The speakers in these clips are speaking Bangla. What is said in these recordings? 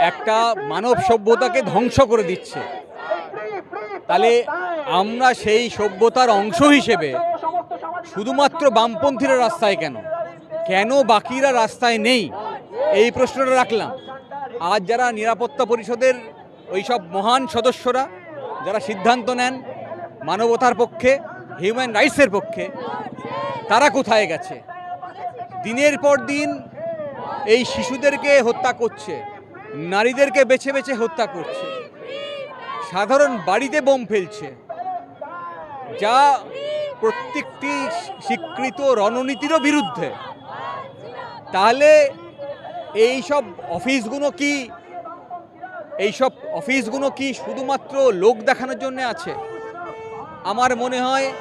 একটা মানব সভ্যতাকে ধ্বংস করে দিচ্ছে। তাহলে আমরা সেই সভ্যতার অংশ হিসেবে শুধুমাত্র বামপন্থীরা রাস্তায় কেন? কেন বাকিরা রাস্তায় নেই? এই প্রশ্নটা রাখলাম। আজ যারা নিরাপত্তা পরিষদের ওইসব মহান সদস্যরা, যারা সিদ্ধান্ত নেন মানবতার পক্ষে হিউম্যান রাইটসের পক্ষে, তারা কোথায় গেছে? দিনের পর দিন এই শিশুদেরকে হত্যা করছে। নারীদেরকে বেছে বেছে হত্যা করছে। সাধারণ বাড়িতে বোম ফেলছে। যা প্রত্যেকটি স্বীকৃত রণনীতিরও বিরুদ্ধে। তাহলে এই সব অফিসগুলো কি এই সব অফিসগুলো কি শুধুমাত্র লোক দেখানোর জন্য আছে? আমার মনে হয়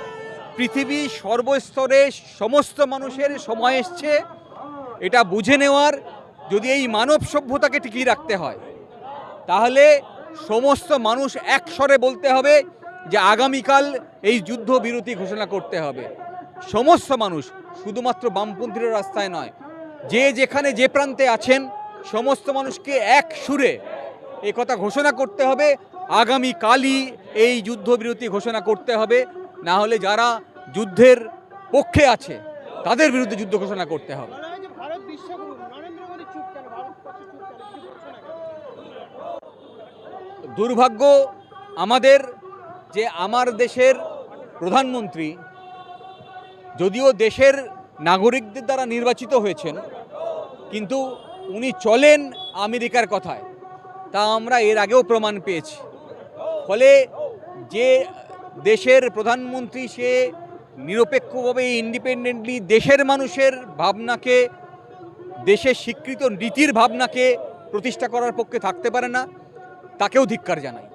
পৃথিবী সর্বস্তরে সমস্ত মানুষের সময় এসছে। এটা বুঝে নেওয়ার যদি এই মানব সভ্যতাকে টিকিয়ে রাখতে হয়, তাহলে সমস্ত মানুষ একস্বরে বলতে হবে যে আগামীকাল এই যুদ্ধ বিরতি ঘোষণা করতে হবে। সমস্ত মানুষ, শুধুমাত্র বামপন্থীর রাস্তায় নয়, যে যেখানে যে প্রান্তে আছেন, সমস্ত মানুষকে এক সুরে এ কথা ঘোষণা করতে হবে, আগামীকালই এই যুদ্ধবিরতি ঘোষণা করতে হবে না হলে যারা যুদ্ধের পক্ষে আছে, তাদের বিরুদ্ধে যুদ্ধ ঘোষণা করতে হবে বলা হয় যে ভারত বিশ্বগুরু নরেন্দ্র মোদী চুপ কেন ভারত পাশে চুপ কেন কিছু করছে না কেন? দুর্ভাগ্য, আমাদের যে আমার দেশের প্রধানমন্ত্রী, যদিও দেশের নাগরিকদের দ্বারা নির্বাচিত হয়েছেন, কিন্তু উনি চলেন আমেরিকার কথায়। তা আমরা এর আগেও প্রমাণ পেয়েছি। ফলে যে দেশের প্রধানমন্ত্রী, সে নিরপেক্ষভাবে ইন্ডিপেন্ডেন্টলি দেশের মানুষের ভাবনাকে দেশের স্বীকৃত নীতির ভাবনাকে প্রতিষ্ঠা করার পক্ষে থাকতে পারে না তাকেও ধিক্কার জানাই।